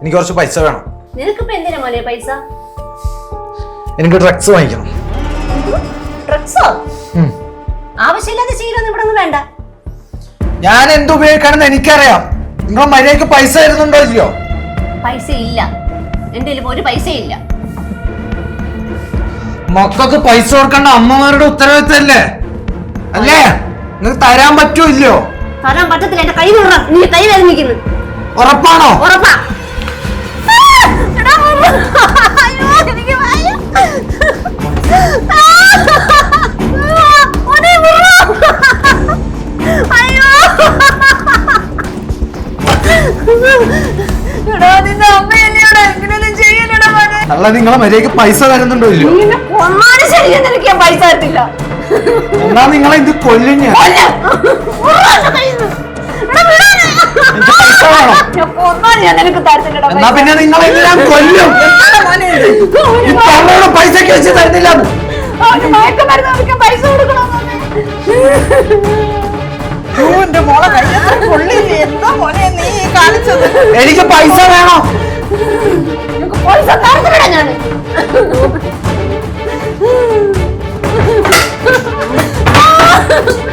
എനിക്ക് കുറച്ച് പൈസ വേണം. നിനക്കിപ്പോ എന്തിനാ മോനെ പൈസ? എനിക്ക് ഡ്രഗ്സ് വാങ്ങിക്കണം. ഡ്രഗ്സോ ഉം. ആവശ്യമില്ലാത്ത ശീലമൊന്നും ഇവിടെ ഒന്നും വേണ്ട. ഞാൻ എന്ത് ഉപയോഗിക്കണമെന്ന് എനിക്കറിയാം. നിങ്ങൾ മര്യാദയ്ക്ക് പൈസ തരുന്നുണ്ടോ ഇല്ലയോ? പൈസ ഇല്ല. എന്റെ ഒരു പൈസ ഇല്ല. മക്കൾക്ക് പൈസ കൊടുക്കേണ്ട അമ്മമാരുടെ ഉത്തരവാദിത്തല്ലേ? അല്ലേ? നിങ്ങൾക്ക് തരാൻ പറ്റൂ ഇല്ലയോ? തരാൻ പറ്റത്തില്ല. എന്റെ കൈ നീ കൈ വേദനിക്കുന്നു. ഉറപ്പാണോ? ഉറപ്പാ. അല്ല നിങ്ങളെ മര്യാദയ്ക്ക് പൈസ തരുന്നുണ്ടോ ഇല്ല ശരിയെന്ന് എനിക്ക് ഞാൻ പൈസ തരത്തില്ല. എന്നാ നിങ്ങളെ ഇത് കൊല്ലും ഞാൻ. എന്നാ പിന്നെ നിങ്ങളെ എല്ലാം കൊല്ലും തള്ളയുടെ പൈസക്ക് വെച്ച് തരുന്നില്ല പൈസ കൊടുക്കണം മോളെ കൊള്ളില്ലേ? എന്താ മോനെ? എനിക്ക് പൈസ വേണോ? പൈസ ഞാൻ Ha ha ha!